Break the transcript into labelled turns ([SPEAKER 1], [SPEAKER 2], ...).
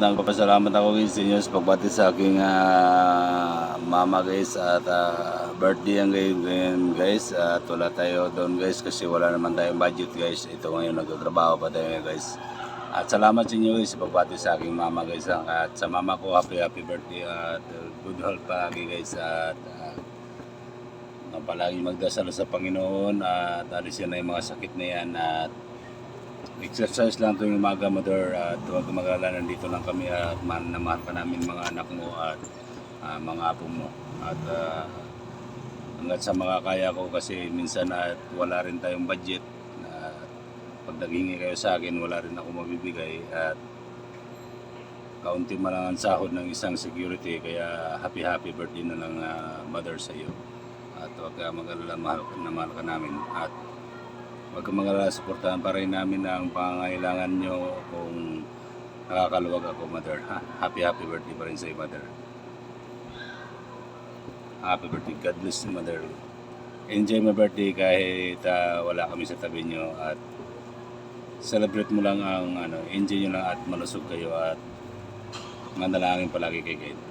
[SPEAKER 1] Nagpapasalamat ako guys sa inyo sa pagbati sa aking ah, mama guys at ah, birthday ang ngayon guys at wala tayo doon guys kasi wala naman tayong budget guys. Ito ngayon nagtatrabaho pa tayo guys. At salamat sa inyo guys sa pagbati sa aking mama guys at sa mama ko happy happy birthday at uh, good health palagi guys at uh, palagi magdasal sa Panginoon at alisin na yung mga sakit na yan at exercise lang tuwing umaga mother at huwag kang mag-alala nandito lang kami at mahal na mahal ka namin mga anak mo at ah, mga apo mo. At ah, hanggat sa mga kaya ko kasi minsan at wala rin tayong budget na pag naghingi kayo sa akin wala rin ako mabibigay at kaunti man lang ang sahod ng isang security kaya happy happy birthday na lang ah, mother sa iyo. At huwag ka mag-alala mahal, na mahal ka namin. At Huwag kang mag-alala, suportahan pa rin namin ang pangangailangan nyo kung nakakaluwag ako, mother. Ha? Happy, happy birthday pa rin sa'yo, mother. Happy birthday. God bless you, mother. Enjoy my birthday kahit ah, wala kami sa tabi nyo at celebrate mo lang ang ano, enjoy nyo lang at malusog kayo at manalangin palagi kay God.